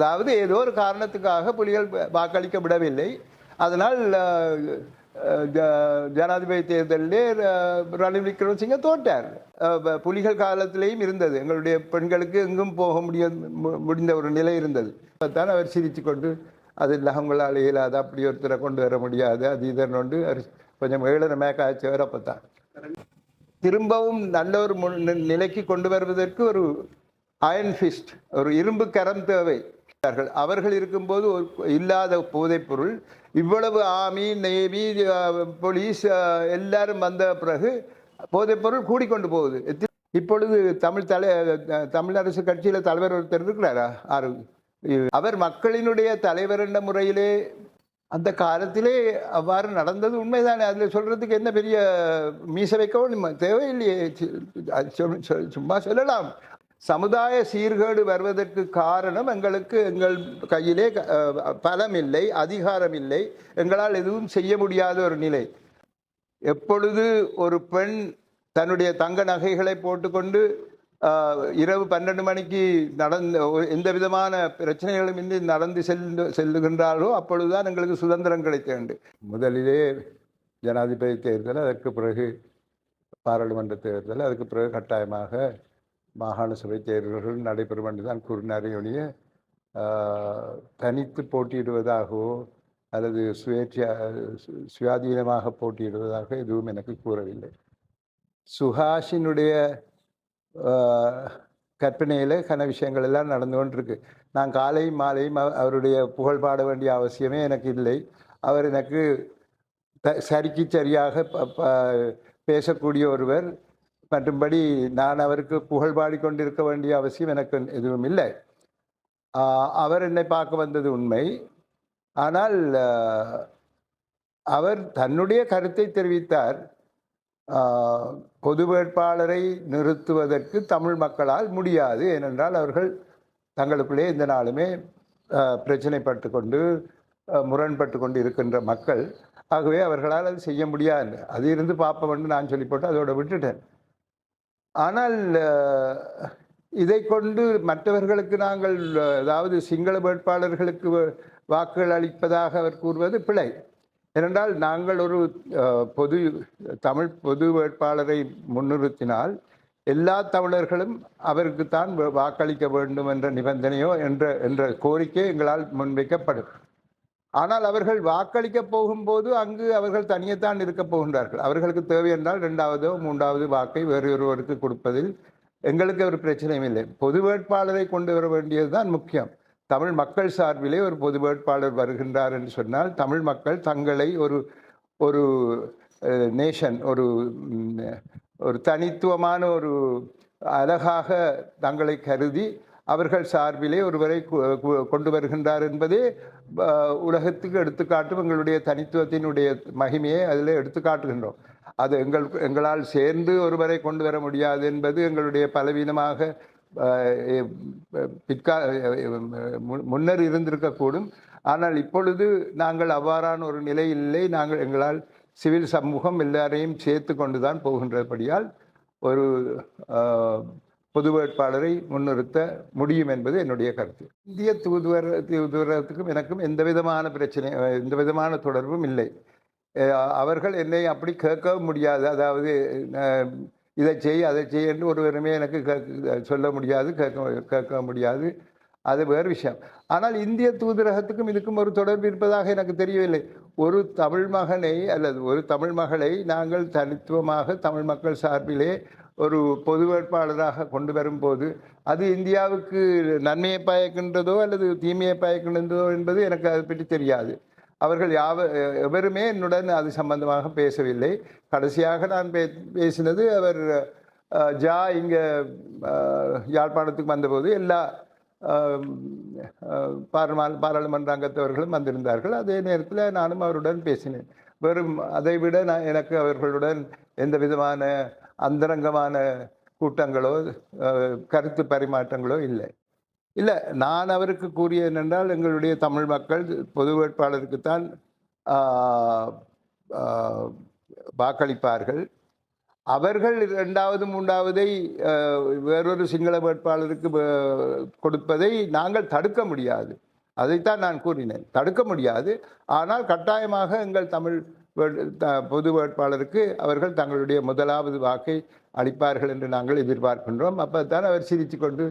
அதாவது ஏதோ ஒரு காரணத்துக்காக புலிகள் வாக்களிக்க விடவில்லை அதனால் ஜ- ஜனாதிபதி தேர்தலிலே ரணில் விக்ரமசிங்க தோற்றார். புலிகள் காலத்திலேயும் இருந்தது. எங்களுடைய பெண்களுக்கு எங்கும் போக முடிய மு- முடிந்த ஒரு நிலை இருந்தது. தான் அவர் சிரித்து கொண்டு அது இல்லை அவங்களால் இயலாது. அப்படி ஒருத்தரை கொண்டு வர முடியாது. அது இதன் கொண்டு அவர் கொஞ்சம் ஏழனமே காய்ச்சவர் அப்போ தான் திரும்பவும் நல்ல ஒரு முன் நிலைக்கு கொண்டு வருவதற்கு ஒரு அயன் ஃபிஸ்ட் ஒரு இரும்பு கரம் தேவை. அவர்கள் அவர்கள் இருக்கும்போது ஒரு இல்லாத போதைப்பொருள். இவ்வளவு ஆமி நேவி போலீஸ் எல்லாரும் வந்த பிறகு போதைப்பொருள் கூடிக்கொண்டு போகுது. இப்பொழுது தமிழ் தலை தமிழரசு கட்சியில் அரசு கட்சியில தலைவர் ஒருத்தர் இருக்கிறாரா? ஆறு. அவர் மக்களினுடைய தலைவர் என்ற முறையிலே அந்த காலத்திலே அவ்வாறு நடந்தது உண்மைதானே? அதில் சொல்றதுக்கு என்ன பெரிய மீச வைக்கவும் தேவையில்லையே. சும்மா சொல்லலாம். சமுதாய சீர்கேடு வருவதற்கு காரணம் எங்களுக்கு எங்கள் கையிலே பலம் இல்லை அதிகாரம் இல்லை எங்களால் எதுவும் செய்ய முடியாத ஒரு நிலை. எப்பொழுது ஒரு பெண் தன்னுடைய தங்க நகைகளை போட்டுக்கொண்டு இரவு பன்னெண்டு மணிக்கு நடந்த எந்த விதமான பிரச்சனைகளும் இன்றி நடந்து செல்லு செல்லுகின்றாரோ அப்பொழுதுதான் எங்களுக்கு சுதந்திரம் கிடைத்தது. முதலிலே ஜனாதிபதி தேர்தல் அதற்கு பிறகு பாராளுமன்ற தேர்தல் அதுக்கு பிறகு கட்டாயமாக மாகாண சபை தேர்தல்கள் நடைபெறும் என்று தான் கூறினாரே ஒழிய தனித்து போட்டியிடுவதாகவோ அல்லது சுயேட்சை சு- சுயாதீனமாக போட்டியிடுவதாக எதுவும் எனக்கு கூறவில்லை. சுஹாஷினுடைய கற்பனையில் கன விஷயங்கள் எல்லாம் நடந்து கொண்டிருக்கு. நான் காலையும் மாலையும் அவருடைய புகழ் பாட வேண்டிய அவசியமே எனக்கு இல்லை. அவர் எனக்கு த- சரிக்கு சரியாக ப- பேசக்கூடிய ஒருவர். மற்றும்படி நான் அவருக்கு புகழ் பாடிக்கொண்டிருக்க வேண்டிய அவசியம் எனக்கு எதுவும் இல்லை. அவர் என்னை பார்க்க வந்தது உண்மை. ஆனால் அவர் தன்னுடைய கருத்தை தெரிவித்தார். பொது வேட்பாளரை நிறுத்துவதற்கு தமிழ் மக்களால் முடியாது. ஏனென்றால் அவர்கள் தங்களுக்குள்ளே இந்த நாளுமே பிரச்சனைப்பட்டு கொண்டு முரண்பட்டு கொண்டு இருக்கின்ற மக்கள். ஆகவே அவர்களால் அது செய்ய முடியாது. அது இருந்து பார்ப்போம்னு நான் சொல்லி போட்டு அதோட விட்டுட்டேன். ஆனால் இதை கொண்டு மற்றவர்களுக்கு நாங்கள் அதாவது சிங்கள வேட்பாளர்களுக்கு வ- வாக்குகள் அளிப்பதாக அவர் கூறுவது பிழை. ஏனென்றால் நாங்கள் ஒரு பொது தமிழ் பொது வேட்பாளரை முன்னிறுத்தினால் எல்லா தமிழர்களும் அவருக்குத்தான் தான் வாக்களிக்க வேண்டும் என்ற நிபந்தனையோ என்ற என்ற கோரிக்கை எங்களால் முன்வைக்கப்படும். ஆனால் அவர்கள் வாக்களிக்க போகும்போது அங்கு அவர்கள் தனியத்தான் இருக்க போகின்றார்கள். அவர்களுக்கு தேவை என்றால் இரண்டாவதோ மூன்றாவது வாக்கை வேறு ஒருவருக்கு கொடுப்பதில் எங்களுக்கு ஒரு பிரச்சனையும் இல்லை. பொது வேட்பாளரை கொண்டு வர வேண்டியதுதான் முக்கியம். தமிழ் மக்கள் சார்பிலே ஒரு பொது வேட்பாளர் வருகின்றார் என்று சொன்னால் தமிழ் மக்கள் தங்களை ஒரு ஒரு நேஷன் ஒரு ஒரு தனித்துவமான ஒரு அழகாக தங்களை கருதி அவர்கள் சார்பிலே ஒருவரை கொண்டு வருகின்றார் என்பதே உலகத்துக்கு எடுத்துக்காட்டும் எங்களுடைய தனித்துவத்தினுடைய மகிமையை அதில் எடுத்துக்காட்டுகின்றோம். அது எங்கள் எங்களால் சேர்ந்து ஒருவரை கொண்டு வர முடியாது என்பது எங்களுடைய பலவீனமாக பிற்கா முன்னர் இருந்திருக்கக்கூடும். ஆனால் இப்பொழுது நாங்கள் அவ்வாறான ஒரு நிலை இல்லை. நாங்கள் எங்களால் சிவில் சமூகம் எல்லாரையும் சேர்த்து கொண்டு தான் போகின்றபடியால் ஒரு பொது வேட்பாளரை முன்னிறுத்த முடியும் என்பது என்னுடைய கருத்து. இந்திய தூதுவர் தூதுவரத்துக்கும் எனக்கும் எந்த விதமான பிரச்சனை எந்த விதமான தொடர்பும் இல்லை. அவர்கள் என்னை அப்படி கேட்கவும் முடியாது. அதாவது இதை செய் அதை செய் என்று ஒருவருமே எனக்கு கேட்க சொல்ல முடியாது கேட்க கேட்க முடியாது. அது வேறு விஷயம். ஆனால் இந்திய தூதரகத்துக்கும் இதுக்கும் ஒரு தொடர்பு இருப்பதாக எனக்கு தெரியவில்லை. ஒரு தமிழ் மகனை அல்லது ஒரு தமிழ் மகளை நாங்கள் தனித்துவமாக தமிழ் மக்கள் சார்பிலே ஒரு பொது வேட்பாளராக கொண்டு வரும்போது அது இந்தியாவுக்கு நன்மையை பயக்கின்றதோ அல்லது தீமையை பயக்கின்றதோ என்பது எனக்கு அதை பற்றி தெரியாது. அவர்கள் யாவ எவருமே என்னுடன் அது சம்பந்தமாக பேசவில்லை. கடைசியாக நான் பே பேசினது அவர் ஜா இங்கே யாழ்ப்பாணத்துக்கு வந்தபோது எல்லா பாராளுமன்ற அங்கத்தவர்களும் வந்திருந்தார்கள். அதே நேரத்தில் நானும் அவருடன் பேசினேன். வெறும் அதை விட நான் எனக்கு அவர்களுடன் எந்த விதமான அந்தரங்கமான கூட்டங்களோ கருத்து பரிமாற்றங்களோ இல்லை. இல்லை நான் அவருக்கு கூறிய என்னென்றால் எங்களுடைய தமிழ் மக்கள் பொது வேட்பாளருக்குத்தான் வாக்களிப்பார்கள். அவர்கள் இரண்டாவது மூன்றாவதை வேறொரு சிங்கள வேட்பாளருக்கு கொடுப்பதை நாங்கள் தடுக்க முடியாது. அதைத்தான் நான் கூறினேன். தடுக்க முடியாது. ஆனால் கட்டாயமாக எங்கள் தமிழ் பொது வேட்பாளருக்கு அவர்கள் தங்களுடைய முதலாவது வாக்கை அளிப்பார்கள் என்று நாங்கள் எதிர்பார்க்கின்றோம். அப்போ தான் அவர் சிரித்து கொண்டு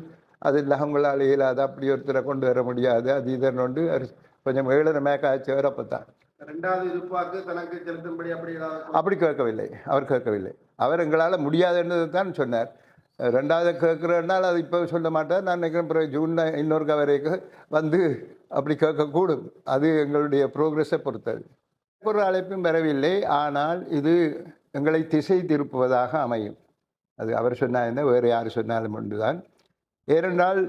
அதில் அவங்களால் இயலாது. அப்படி ஒருத்தரை கொண்டு வர முடியாது. அது இதன் கொண்டு அவர் கொஞ்சம் ஏழனமே காய்ச்சவர் அப்போ தான் ரெண்டாவது இருப்பாக்கு தனக்கு செலுத்தும்படி அப்படி அப்படி கேட்கவில்லை. அவர் கேட்கவில்லை. அவர் எங்களால் முடியாதுன்றது தான் சொன்னார். ரெண்டாவது கேட்குறதுனால அது இப்போ சொல்ல மாட்டார். நான் நினைக்கிறேன் பிறகு ஜூன் இன்னொரு கவரைக்கு வந்து அப்படி கேட்கக்கூடும் அது எங்களுடைய ப்ரோக்ரஸை பொறுத்தது. ஒரு அழைப்பும் வரவில்லை. ஆனால் இது எங்களை திசை திருப்புவதாக அமையும். அது அவர் சொன்னால் என்ன வேறு யார் சொன்னாலும் ஒன்றுதான். ஏனென்றால்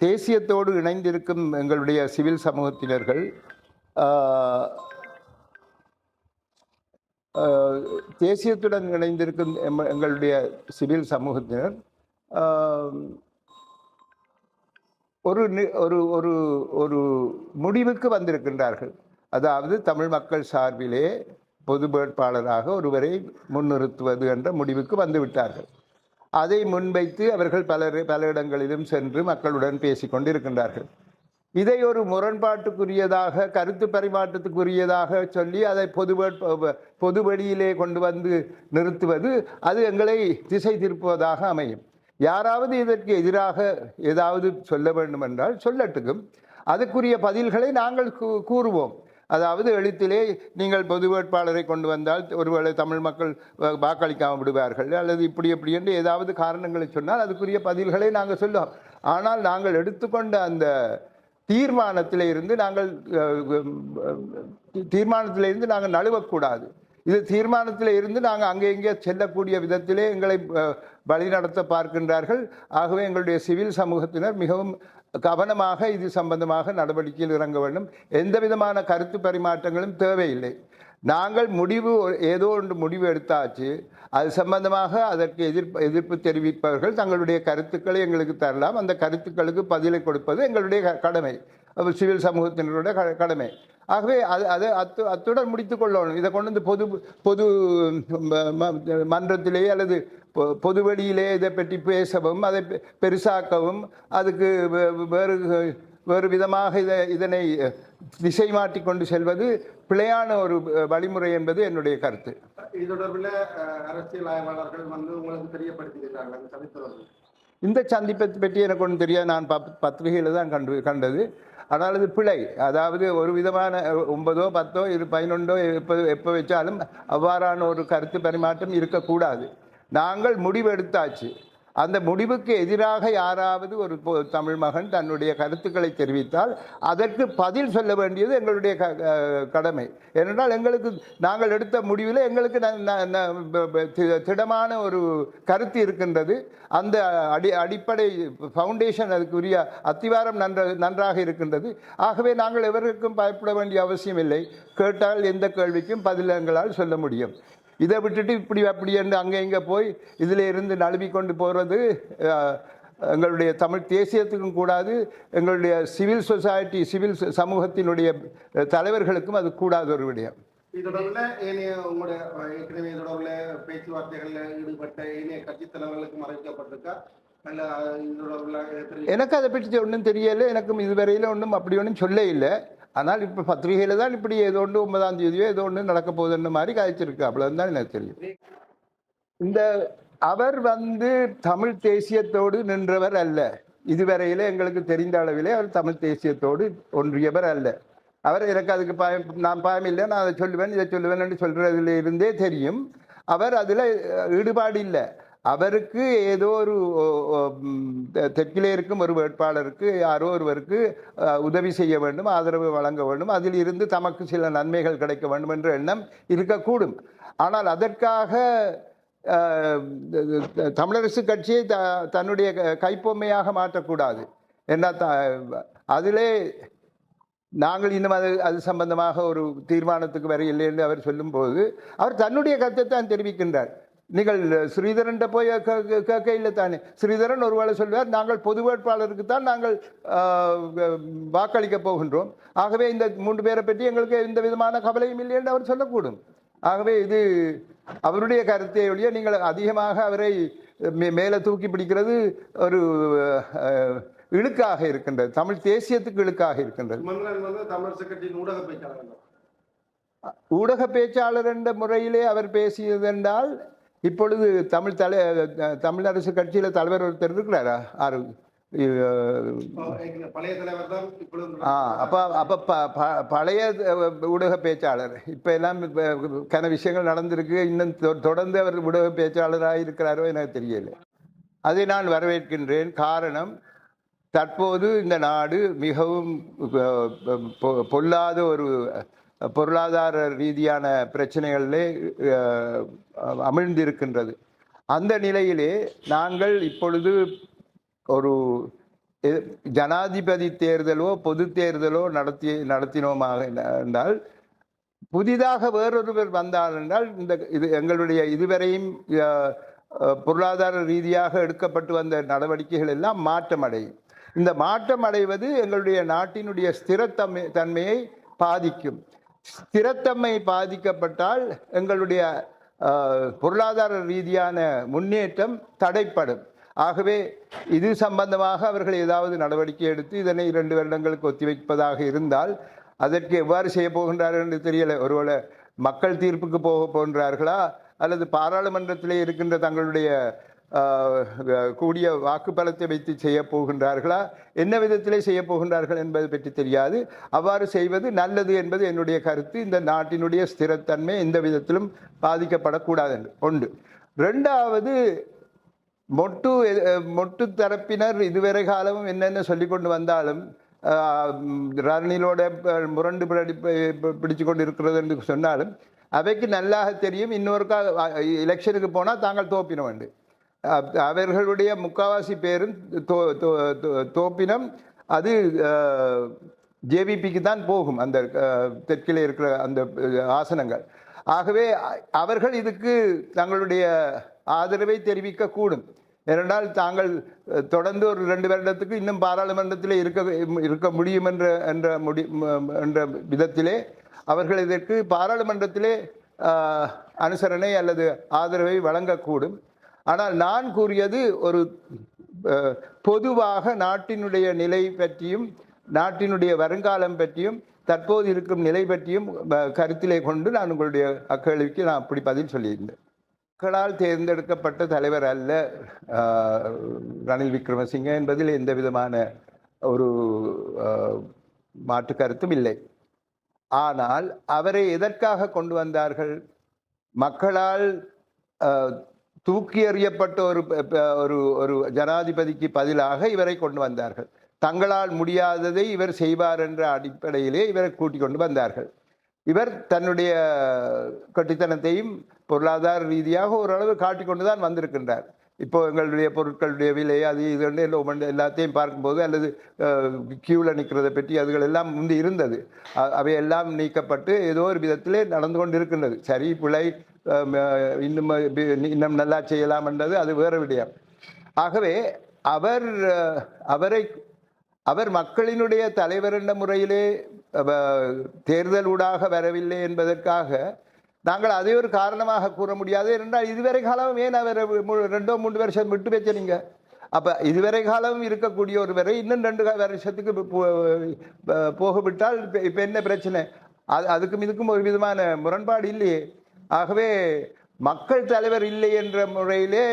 தேசியத்தோடு இணைந்திருக்கும் எங்களுடைய சிவில் சமூகத்தினர்கள் தேசியத்துடன் இணைந்திருக்கும் எங்களுடைய சிவில் சமூகத்தினர் ஒரு நி- ஒரு ஒரு ஒரு முடிவுக்கு வந்திருக்கின்றார்கள். அதாவது தமிழ் மக்கள் சார்பிலே பொது வேட்பாளராக ஒருவரை முன்னிறுத்துவது என்ற முடிவுக்கு வந்துவிட்டார்கள். அதை முன்வைத்து அவர்கள் பல பல இடங்களிலும் சென்று மக்களுடன் பேசிக் கொண்டிருக்கின்றார்கள் இதை ஒரு முரண்பாட்டுக்குரியதாக கருத்து பரிமாற்றத்துக்குரியதாக சொல்லி அதை பொது பொது வழியிலே கொண்டு வந்து நிறுத்துவது அது எங்களை திசை திருப்புவதாக அமையும். யாராவது இதற்கு எதிராக ஏதாவது சொல்ல வேண்டும் என்றால் சொல்லட்டுக்கும். அதுக்குரிய பதில்களை நாங்கள் கூ- கூறுவோம். அதாவது எழுத்திலே நீங்கள் பொது வேட்பாளரை கொண்டு வந்தால் ஒருவேளை தமிழ் மக்கள் வாக்களிக்காமல் விடுவார்கள். அல்லது இப்படி இப்படி என்று ஏதாவது காரணங்களை சொன்னால் அதுக்குரிய பதில்களை நாங்கள் சொல்லுவோம். ஆனால் நாங்கள் எடுத்துக்கொண்ட அந்த தீர்மானத்திலிருந்து நாங்கள் தீர்மானத்திலிருந்து நாங்கள் நழுவக்கூடாது. இது தீர்மானத்தில் இருந்து நாங்கள் அங்கே இங்கே செல்லக்கூடிய விதத்திலே எங்களை வழிநடத்த பார்க்கின்றார்கள். ஆகவே எங்களுடைய சிவில் சமூகத்தினர் மிகவும் கவனமாக இது சம்பந்தமாக நடவடிக்கையில் இறங்க வேண்டும். எந்த விதமான கருத்து பரிமாற்றங்களும் தேவையில்லை. நாங்கள் முடிவு ஏதோ ஒன்று முடிவு எடுத்தாச்சு அது சம்பந்தமாக அதற்கு எதிர்ப்பு எதிர்ப்பு தெரிவிப்பவர்கள் தங்களுடைய கருத்துக்களை எங்களுக்கு தரலாம். அந்த கருத்துக்களுக்கு பதிலை கொடுப்பது எங்களுடைய க- கடமை. சிவில் சமூகத்தினருடைய க- கடமை. ஆகவே அது அது அத்து அத்துடன் முடித்துக் கொள்ளணும். இதை கொண்டு வந்து பொது பொது ம- ம- மன்றத்திலே அல்லது பொ- பொது வெளியிலே இதை பற்றி பேசவும் அதை பெருசாக்கவும் அதுக்கு வேறு வேறு விதமாக இதை இதனை திசை மாற்றி கொண்டு செல்வது பிழையான ஒரு வழிமுறை என்பது என்னுடைய கருத்து. இது தொடர்பில் அரசியல் ஆய்வாளர்கள் வந்து உங்களுக்கு தெரியப்படுத்தியிருக்காங்க இந்த சந்திப்பை பற்றி எனக்கு ஒன்றும் தெரியாது. நான் பப் பத்திரிகையில் தான் கண்டு கண்டது. ஆனால் அது பிழை. அதாவது ஒரு விதமான ஒன்பதோ பத்தோ இது பதினொன்றோ எப்போ எப்போ வச்சாலும் அவ்வாறான ஒரு கருத்து பரிமாற்றம் இருக்கக்கூடாது. நாங்கள் முடிவெடுத்தாச்சு. அந்த முடிவுக்கு எதிராக யாராவது ஒரு தமிழ் மகன் தன்னுடைய கருத்துக்களை தெரிவித்தால் அதற்கு பதில் சொல்ல வேண்டியது எங்களுடைய க- கடமை. ஏனென்றால் எங்களுக்கு நாங்கள் எடுத்த முடிவில் எங்களுக்கு திடமான ஒரு கருத்து இருக்கின்றது. அந்த அடி அடிப்படை ஃபவுண்டேஷன் அதுக்குரிய அத்திவாரம் நன்ற நன்றாக இருக்கின்றது. ஆகவே நாங்கள் எவருக்கும் பயப்பட வேண்டிய அவசியம் இல்லை கேட்டால் எந்த கேள்விக்கும் பதில் எங்களால் சொல்ல முடியும். இதை விட்டுட்டு இப்படி அப்படி என்று அங்கே இங்கே போய் இதில் இருந்து நழுவி கொண்டு போகிறது எங்களுடைய தமிழ் தேசியத்துக்கும் கூடாது எங்களுடைய சிவில் சொசைட்டி சிவில் சமூகத்தினுடைய தலைவர்களுக்கும் அது கூடாத ஒரு விடயம். இது தொடர்பில் ஏனைய உங்களுடைய ஏற்கனவே தொடர்பில் பேச்சுவார்த்தைகளில் ஈடுபட்ட ஏனைய கட்சித் தலைவர்களுக்கும் அறிவிக்கப்பட்டிருக்கா எனக்கு அதை பற்றி ஒன்றும் தெரியல எனக்கும் இதுவரையில் ஒன்றும் அப்படி ஒன்றும் சொல்ல இல்லை. ஆனால் இப்போ பத்திரிகையில் தான் இப்படி ஏதோ ஒன்று ஒன்பதாம் தேதியோ ஏதோ ஒன்று நடக்க போகுதுன்னு மாதிரி காய்ச்சிருக்கு. அவ்வளோதான் எனக்கு தெரியும். இந்த அவர் வந்து தமிழ் தேசியத்தோடு நின்றவர் அல்ல. இதுவரையிலே எங்களுக்கு தெரிந்த அளவிலே அவர் தமிழ் தேசியத்தோடு ஒன்றியவர் அல்ல. அவர் எனக்கு அதுக்கு பயம் நான் பயம் இல்லை நான் அதை சொல்லுவேன் இதை சொல்லுவேன் என்று சொல்றதுல இருந்தே தெரியும். அவர் அதில் ஈடுபாடு இல்லை. அவருக்கு ஏதோ ஒரு தெ- தெற்கிலே இருக்கும் ஒரு வேட்பாளருக்கு யாரோ ஒருவருக்கு உதவி செய்ய வேண்டும் ஆதரவு வழங்க வேண்டும். அதில் இருந்து தமக்கு சில நன்மைகள் கிடைக்க வேண்டும் என்ற எண்ணம் இருக்கக்கூடும். ஆனால் அதற்காக த- தமிழரசு கட்சியை த தன்னுடைய க- கைப்பொம்மையாக மாற்றக்கூடாது. என்ன த அதிலே நாங்கள் இன்னும் அது அது சம்பந்தமாக ஒரு தீர்மானத்துக்கு வர இல்லை என்று அவர் சொல்லும்போது அவர் தன்னுடைய கருத்தை தான் தெரிவிக்கின்றார். நீங்கள் ஸ்ரீதரன் போய் கே- கே- கேட்க இல்லை தானே? ஸ்ரீதரன் ஒருவேளை சொல்வார் நாங்கள் பொது வேட்பாளருக்கு தான் நாங்கள் வாக்களிக்க போகின்றோம். ஆகவே இந்த மூன்று பேரை பற்றி எங்களுக்கு எந்த விதமான கவலையும் இல்லை என்று அவர் சொல்லக்கூடும். ஆகவே இது அவருடைய கருத்தை ஒழிய நீங்கள் அதிகமாக அவரை மேலே தூக்கி பிடிக்கிறது ஒரு இழுக்காக இருக்கின்றது. தமிழ் தேசியத்துக்கு இழுக்காக இருக்கின்றது. ஊடக பேச்சாளர். என்ற முறையிலே அவர் பேசியதென்றால் இப்பொழுது தமிழ் தலை தமிழரசு கட்சியில தலைவர் ஒருத்தர் இருக்கிறாரா? ஆறு ஆ அப்ப அப்ப ப- பழைய ஊடக பேச்சாளர். இப்ப எல்லாம் கன விஷயங்கள் நடந்திருக்கு. இன்னும் தொடர்ந்து அவர் ஊடக பேச்சாளராக இருக்கிறாரோ எனக்கு தெரியல. அதை நான் வரவேற்கின்றேன். காரணம் தற்போது இந்த நாடு மிகவும் பொல்லாத ஒரு பொருளாதார ரீதியான பிரச்சனைகளிலே அமிழ்ந்திருக்கின்றது. அந்த நிலையிலே நாங்கள் இப்பொழுது ஒரு ஜனாதிபதி தேர்தலோ பொது தேர்தலோ நடத்தி நடத்தினோமாக என்றால் புதிதாக வேறொருவர் வந்தார் என்றால் இந்த இது எங்களுடைய இதுவரையும் பொருளாதார ரீதியாக எடுக்கப்பட்டு வந்த நடவடிக்கைகள் எல்லாம் மாற்றம் அடையும் இந்த மாற்றம் அடைவது எங்களுடைய நாட்டினுடைய ஸ்திரத்தன்மை தன்மையை பாதிக்கும். ஸ்திரத்தன்மை பாதிக்கப்பட்டால் எங்களுடைய பொருளாதார ரீதியான முன்னேற்றம் தடைப்படும். ஆகவே இது சம்பந்தமாக அவர்கள் ஏதாவது நடவடிக்கை எடுத்து இதனை இரண்டு வருடங்களுக்கு ஒத்திவைப்பதாக இருந்தால் அதற்கு எவ்வாறு செய்ய போகின்றார்கள் என்று தெரியல. ஒருவேளை மக்கள் தீர்ப்புக்கு போக போகின்றார்களா? அல்லது பாராளுமன்றத்திலே இருக்கின்ற தங்களுடைய கூடிய வாக்குப்பலத்தை வைத்து செய்ய போகின்றார்களா? என்ன விதத்திலே செய்ய போகின்றார்கள் என்பது பற்றி தெரியாது. அவ்வாறு செய்வது நல்லது என்பது என்னுடைய கருத்து. இந்த நாட்டினுடைய ஸ்திரத்தன்மை எந்த விதத்திலும் பாதிக்கப்படக்கூடாது என்று. ஒன்று. ரெண்டாவது மொட்டு மொட்டு தரப்பினர் இதுவரை காலமும் என்னென்ன சொல்லி கொண்டு வந்தாலும் ரணிலோட முரண்டு பிடிச்சு கொண்டு இருக்கிறது என்று சொன்னாலும் அவைக்கு நல்லாக தெரியும். இன்னொருக்கா எலெக்ஷனுக்கு போனால் தாங்கள் தோப்பின வேண்டு அவர்களுடைய முக்காவாசி பேரும் தோ- தோப்பினம் அது ஜேவிபிக்கு தான் போகும் அந்த தெற்கில் தெற்கிலே இருக்கிற அந்த ஆசனங்கள். ஆகவே அவர்கள் இதுக்கு தங்களுடைய ஆதரவை தெரிவிக்க கூடும் ஏனென்றால் தாங்கள் தொடர்ந்து ஒரு ரெண்டு வருடத்துக்கு இன்னும் பாராளுமன்றத்தில் இருக்க இருக்க முடியும் என்ற என்ற முடி என்ற விதத்திலே அவர்கள் இதற்கு பாராளுமன்றத்திலே அனுசரணை அல்லது ஆதரவை வழங்கக்கூடும். ஆனால் நான் கூறியது ஒரு பொதுவாக நாட்டினுடைய நிலை பற்றியும் நாட்டினுடைய வருங்காலம் பற்றியும் தற்போது இருக்கும் நிலை பற்றியும் கருத்திலே கொண்டு நான் உங்களுடைய அக்கேள்விக்கு நான் அப்படி பதில் சொல்லியிருந்தேன். மக்களால் தேர்ந்தெடுக்கப்பட்ட தலைவர் அல்ல ரணில் விக்ரமசிங்கே என்பதில் எந்த விதமான ஒரு மாற்று கருத்தும் இல்லை. ஆனால் அவரை எதற்காக கொண்டு வந்தார்கள்? மக்களால் தூக்கி எறியப்பட்ட ஒரு ஒரு ஒரு ஜனாதிபதிக்கு பதிலாக இவரை கொண்டு வந்தார்கள். தங்களால் முடியாததை இவர் செய்வார் என்ற அடிப்படையிலே இவரை கூட்டிக் கொண்டு வந்தார்கள். இவர் தன்னுடைய கட்டித்தனத்தையும் பொருளாதார ரீதியாக ஓரளவு காட்டிக்கொண்டு தான் வந்திருக்கின்றார். இப்போ எங்களுடைய பொருட்களுடைய விலை அது இது எல்லாத்தையும் பார்க்கும்போது அல்லது கியூவில் நிற்கிறதை பற்றி அதுகள் எல்லாம் முந்தி இருந்தது. அவையெல்லாம் நீக்கப்பட்டு ஏதோ ஒரு விதத்திலே நடந்து கொண்டு இருக்கின்றது சரி பிழை இன்னும் இன்னும் நல்லா செய்யலாம் என்றது அது வேறு விடயம். ஆகவே அவர் அவரை அவர் மக்களினுடைய தலைவர் என்ற முறையிலே அவ- தேர்தல் ஊடாக வரவில்லை என்பதற்காக நாங்கள் அதை ஒரு காரணமாக கூற முடியாது. என்றால் இதுவரை காலம் ஏன் அவர் ரெண்டோ மூன்று வருஷம் விட்டு வச்ச அப்போ இதுவரை காலம் இருக்கக்கூடிய ஒருவரை இன்னும் ரெண்டு வருஷத்துக்கு போ- போகவிட்டால் இப்போ என்ன பிரச்சனை? அது அதுக்கும் இதுக்கும் ஒரு விதமான முரண்பாடு இல்லையே. ஆகவே மக்கள் தலைவர் இல்லை என்ற முறையிலே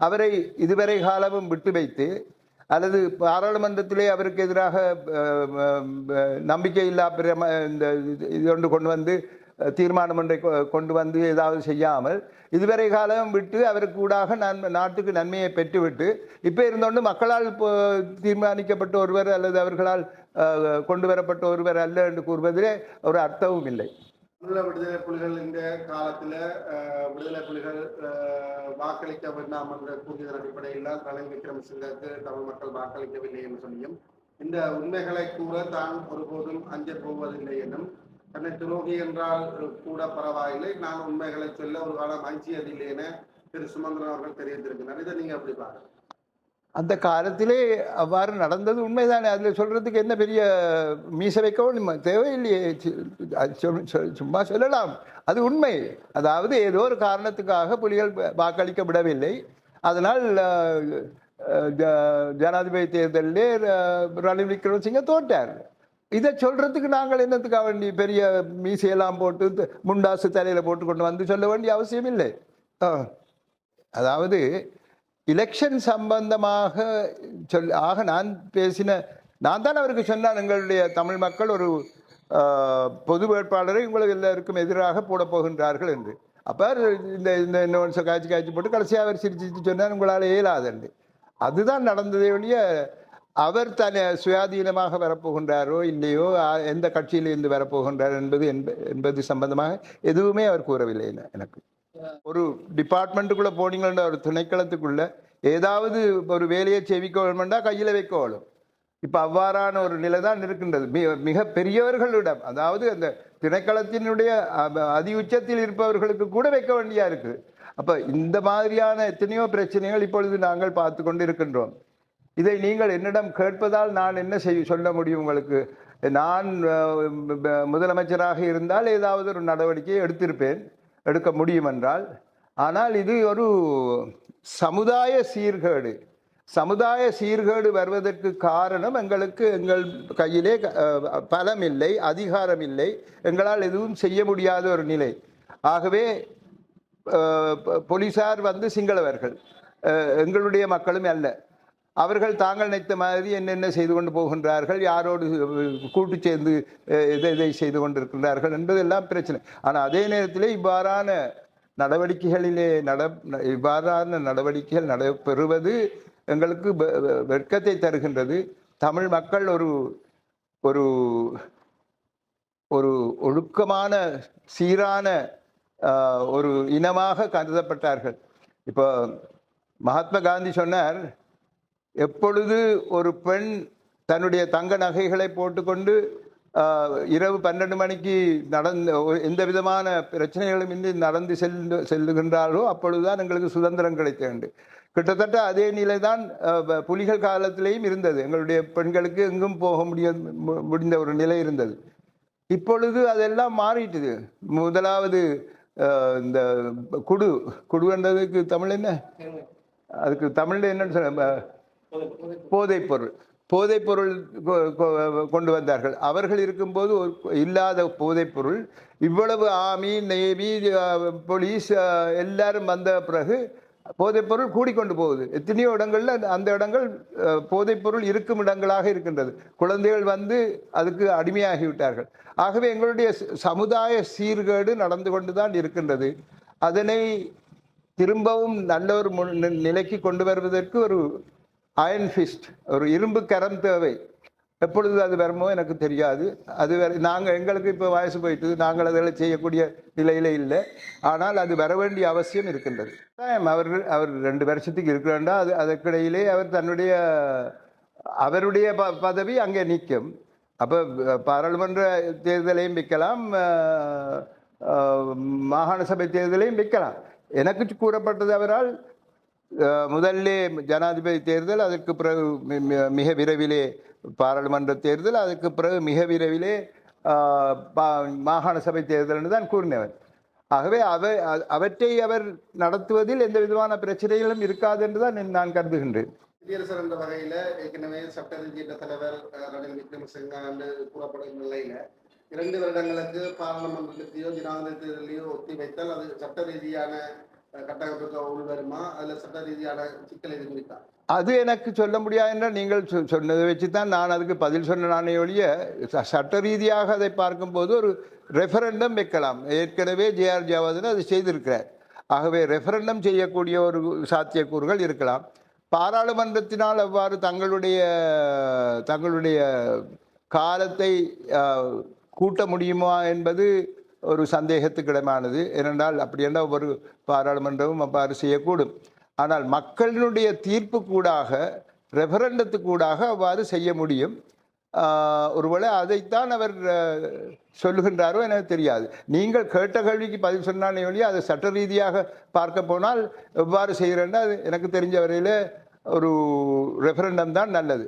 அவரை இதுவரை காலமும் விட்டு வைத்து அல்லது பாராளுமன்றத்திலே அவருக்கு எதிராக நம்பிக்கை அஹ், நம்பிக்கையில்லா பிரம இந்த இது- ஒன்று கொண்டு வந்து தீர்மானம் ஒன்றை கொ- கொண்டு வந்து ஏதாவது செய்யாமல் இதுவரை காலம் விட்டு அவருக்கு ஊடாக நன்மை நாட்டுக்கு நன்மையை பெற்றுவிட்டு இப்போ இருந்தோண்டு மக்களால் இப்போ தீர்மானிக்கப்பட்ட ஒருவர் அல்லது அவர்களால் கொண்டு வரப்பட்ட ஒருவர் அல்ல என்று கூறுவதிலே ஒரு அர்த்தமும் இல்லை. தமிழ விடுதலை புலிகள் இந்த காலத்துல விடுதலை புலிகள் வாக்களிக்க வேண்டாம் என்ற கூறியதன் அடிப்படையில் ரணில் விக்ரமசிங்கருக்கு தமிழ் மக்கள் வாக்களிக்கவில்லை என்று சொல்லியும் இந்த உண்மைகளை கூற தான் ஒருபோதும் அஞ்ச போவதில்லை என்றும் தன்னை துரோகி என்றால் கூட பரவாயில்லை. நான் உண்மைகளை சொல்ல ஒரு காலம் அஞ்சியதில்லை என திரு சுமந்திரன் அவர்கள் தெரிவித்திருக்கிறார். இதை நீங்க எப்படி பாருங்க அந்த காலத்திலே அவ்வாறு நடந்தது உண்மைதானே? அதில் சொல்கிறதுக்கு என்ன பெரிய மீச வைக்கவும் தேவையில்லையே. சொல்- சும்மா சொல்லலாம். அது உண்மை. அதாவது ஏதோ ஒரு காரணத்துக்காக புலிகள் வாக்களிக்க விடவில்லை அதனால் ஜ- ஜனாதிபதி தேர்தலிலே அஹ், ரணில் விக்ரமசிங்க தோட்டார் இதை சொல்கிறதுக்கு நாங்கள் என்னத்துக்காக வேண்டி பெரிய மீசையெல்லாம் போட்டு முண்டாசு தலையில் போட்டு கொண்டு வந்து சொல்ல வேண்டிய அவசியம் இல்லை அதாவது எலெக்ஷன் சம்பந்தமாக சொல் ஆக நான் பேசின நான் தான் அவருக்கு சொன்னேன் எங்களுடைய தமிழ் மக்கள் ஒரு பொது வேட்பாளரை உங்களுக்கு எல்லாருக்கும் எதிராக போட போகின்றார்கள் என்று. அப்போ இந்த இந்த இன்னொன்று காய்ச்சி காய்ச்சி போட்டு கடைசியாக அவர் சிரிச்சு சிரிச்சு சொன்னார் உங்களால் இயலாதுண்டு அதுதான் நடந்ததே ஒழிய அவர் தன் சுயாதீனமாக வரப்போகின்றாரோ இல்லையோ எந்த கட்சியிலிருந்து வரப்போகின்றார் என்பது என்ப- என்பது சம்பந்தமாக எதுவுமே அவர் கூறவில்லை எனக்கு. ஒரு டிபார்ட்மெண்ட்டுக்குள்ள போனீங்கன்னா ஒரு திணைக்களத்துக்குள்ள ஏதாவது ஒரு வேலையை செவிக்க வேணும்னா கையில் வைக்க வேணும் இப்போ அவ்வாறான ஒரு நிலை தான் இருக்கின்றது. மிக மிக பெரியவர்களிடம் அதாவது அந்த திணைக்களத்தினுடைய அதி உச்சத்தில் இருப்பவர்களுக்கு கூட வைக்க வேண்டியா இருக்கு. அப்போ இந்த மாதிரியான எத்தனையோ பிரச்சனைகள் இப்பொழுது நாங்கள் பார்த்து கொண்டு இருக்கின்றோம் இதை நீங்கள் என்னிடம் கேட்பதால் நான் என்ன செய் சொல்ல முடியும் உங்களுக்கு? நான் முதலமைச்சராக இருந்தால் ஏதாவது ஒரு நடவடிக்கை எடுத்திருப்பேன். எடுக்க முடியும் என்றால் ஆனால் இது ஒரு சமுதாய சீர்கேடு. சமுதாய சீர்கேடு வருவதற்கு காரணம் எங்களுக்கு எங்கள் கையிலே பலம் இல்லை அதிகாரம் இல்லை எங்களால் எதுவும் செய்ய முடியாத ஒரு நிலை. ஆகவே போலீசார் வந்து சிங்களவர்கள். எங்களுடைய மக்களும் அல்ல. அவர்கள் தாங்கள் நினைத்த மாதிரி என்னென்ன செய்து கொண்டு போகின்றார்கள் யாரோடு கூட்டு சேர்ந்து எதை இதை இதை செய்து கொண்டிருக்கின்றார்கள் என்பதெல்லாம் பிரச்சனை. ஆனால் அதே நேரத்தில் இவ்வாறான நடவடிக்கைகளிலே நட இவ்வாறான நடவடிக்கைகள் நடைபெறுவது எங்களுக்கு வெ- வெட்கத்தை தருகின்றது. தமிழ் மக்கள் ஒரு ஒரு ஒரு ஒழுக்கமான சீரான ஒரு இனமாக கருதப்பட்டார்கள். இப்போ மகாத்மா காந்தி சொன்னார் எப்பொழுது ஒரு பெண் தன்னுடைய தங்க நகைகளை போட்டுக்கொண்டு இரவு பன்னெண்டு மணிக்கு நடந்து எந்த விதமான பிரச்சனைகளும் இன்றி நடந்து செல்லு செல்லுகின்றார்களோ அப்பொழுதுதான் எங்களுக்கு சுதந்திரம் கிடைத்தது கிட்டத்தட்ட அதே நிலைதான் ஆஹ், ப- புலிகள் காலத்திலேயும் இருந்தது. எங்களுடைய பெண்களுக்கு எங்கும் போக முடிய முடிந்த ஒரு நிலை இருந்தது. இப்பொழுது அதெல்லாம் மாறிட்டுது. முதலாவது இந்த குடு குடுன்றதுக்கு தமிழ் என்ன? அதுக்கு தமிழ்ல என்னன்னு சொல்ல போதைப் பொருள் போதைப் பொருள் கொ- கொ- கொண்டு வந்தார்கள். அவர்கள் இருக்கும்போது ஒரு இல்லாத போதைப் பொருள் இவ்வளவு ஆமி நேவி போலீஸ் எல்லாரும் வந்த பிறகு போதைப் பொருள் கூடிக்கொண்டு போகுது. எத்தனையோ இடங்கள்ல அந்த- இடங்கள் போதைப்பொருள் போதைப் பொருள் இருக்கும் இடங்களாக இருக்கின்றது. குழந்தைகள் வந்து அதுக்கு அடிமையாகிவிட்டார்கள் ஆகவே எங்களுடைய சமுதாய சீர்கேடு நடந்து கொண்டுதான் இருக்கின்றது. அதனை திரும்பவும் நல்ல ஒரு முன் நி- நிலைக்கு கொண்டு வருவதற்கு ஒரு அயன் ஃபிஸ்ட் ஒரு இரும்பு கரம் தேவை. எப்பொழுது அது வருமோ எனக்கு தெரியாது. அது வரை நாங்கள் எங்களுக்கு இப்போ வயசு போயிட்டு நாங்கள் அதில் செய்யக்கூடிய நிலையில இல்லை. ஆனால் அது வர வேண்டிய அவசியம் இருக்கின்றது. டைம் அவர் அவர் ரெண்டு வருஷத்துக்கு இருக்கிறாண்டா அது அதற்கிடையிலே அவர் தன்னுடைய அவருடைய ப பதவி அங்கே நிற்கும் அப்போ பாராளுமன்ற தேர்தலையும் விற்கலாம் மாகாண சபை தேர்தலையும் விற்கலாம். எனக்கு கூறப்பட்டது அவரால் முதல்லே ஜனாதிபதி தேர்தல் அதற்கு பிறகு மிக விரைவிலே பாராளுமன்ற தேர்தல் அதற்கு பிறகு மிக விரைவிலே பா- மாகாண சபை தேர்தல் என்று தான் கூறினவர். ஆகவே அவ அவற்றை அவர் நடத்துவதில் எந்த விதமான பிரச்சனைகளும் இருக்காது என்று தான் நான் கருதுகின்றேன். குடியரசர் என்ற வகையில ஏற்கனவே சட்ட தலைவர் ரணில் விக்ரமசிங்க என்று கூறப்படும் நிலையில இரண்டு வருடங்களுக்கு பாராளுமன்றத்திலேயோ ஜனாதிபதி தேர்தலையோ ஒத்தி வைத்தால் அது சட்ட ரீதியான அது எனக்கு சொல்ல முடியாது என்றால் நீங்கள் சொ- சொன்னதை வச்சு தான் நான் அதுக்கு பதில் சொன்ன நானே ஒழிய ச- சட்ட ரீதியாக அதை பார்க்கும்போது ஒரு ரெஃபரண்டம் வைக்கலாம். ஏற்கனவே ஜேஆர் ஜாவதன் அதை செய்திருக்கிறார். ஆகவே ரெஃபரண்டம் செய்யக்கூடிய ஒரு சாத்தியக்கூறுகள் இருக்கலாம். பாராளுமன்றத்தினால் அவ்வாறு தங்களுடைய தங்களுடைய காலத்தை கூட்ட முடியுமா என்பது ஒரு சந்தேகத்துக்கிடமானது. ஏனென்றால் அப்படி என்றால் ஒவ்வொரு பாராளுமன்றமும் அவ்வாறு செய்யக்கூடும். ஆனால் மக்களினுடைய தீர்ப்பு கூடாக ரெஃபரண்டத்துக்கூடாக அவ்வாறு செய்ய முடியும். ஒருவேளை அதைத்தான் அவர் சொல்லுகின்றாரோ எனக்கு தெரியாது. நீங்கள் கேட்ட கேள்விக்கு பதில் சொன்னாலே ஒழிய அதை சட்ட ரீதியாக பார்க்க போனால் எவ்வாறு செய்கிறேன்னா அது எனக்கு தெரிஞ்ச வரையில் ஒரு ரெஃபரண்டம் தான் நல்லது.